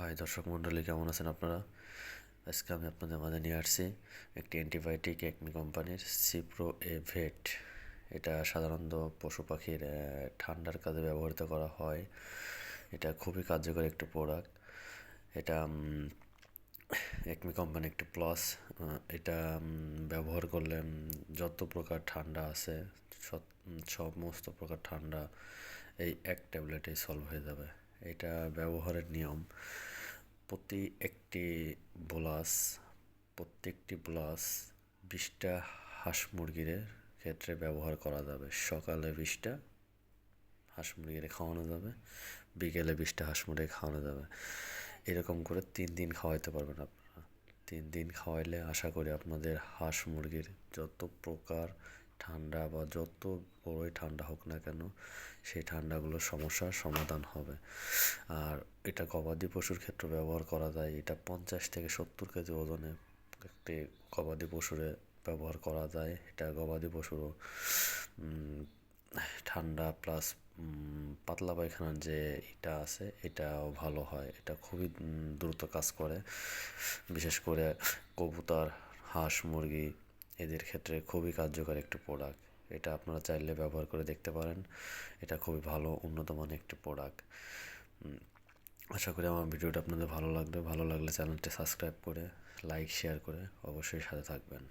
High দর্শক মণ্ডলী, কেমন আছেন আপনারা? আজকে আমি আপনাদের মাঝে নিয়ে আসছি একটি অ্যান্টিবায়োটিক একমি কোম্পানির সিপ্রো এ ভেট এটা সাধারণত পশু পাখির ঠান্ডার কাজে ব্যবহৃত করা হয়। এটা খুবই কার্যকর একটি প্রোডাক্ট এটা একমি কোম্পানি একটি প্লাস এটা ব্যবহার করলে যত প্রকার ঠান্ডা আছে সমস্ত প্রকার ঠান্ডা এই এক ট্যাবলেটেই সলভ হয়ে যাবে। এটা ব্যবহারের নিয়ম। প্রতি একটি বোলাস, প্রত্যেকটি বোলাস বিশটা হাঁস মুরগির ক্ষেত্রে ব্যবহার করা যাবে। সকালে বিশটা হাঁস মুরগিরে খাওয়ানো যাবে, বিকেলে বিশটা হাঁস মুরগি খাওয়ানো যাবে। এরকম করে তিন দিন খাওয়াইতে পারবেন আপনারা। তিন দিন খাওয়াইলে আশা করি আপনাদের হাঁস মুরগির যত প্রকার ঠান্ডা বা যত বড়ই ঠান্ডা হোক না কেন, সেই ঠান্ডাগুলোর সমস্যার সমাধান হবে। আর এটা গবাদি পশুর ক্ষেত্রে ব্যবহার করা যায়, এটা পঞ্চাশ থেকে সত্তর কেজি ওজনে একটি গবাদি পশুরে ব্যবহার করা যায়। এটা গবাদি পশুরও ঠান্ডা প্লাস পাতলা পায়খানার যে এটা আছে, এটাও ভালো হয়। এটা খুবই দ্রুত কাজ করে। বিশেষ করে কবুতর, হাঁস, মুরগি এদের ক্ষেত্রে খুবই কার্যকর একটি প্রোডাক্ট এটা আপনারা চাইলে ব্যবহার করে দেখতে পারেন। এটা খুবই ভালো, উন্নত মানের একটি প্রোডাক্ট আশা করি আমার ভিডিওটা আপনাদের ভালো লাগবে। ভালো লাগলে চ্যানেলটি সাবস্ক্রাইব করে লাইক শেয়ার করে অবশ্যই সাথে থাকবেন।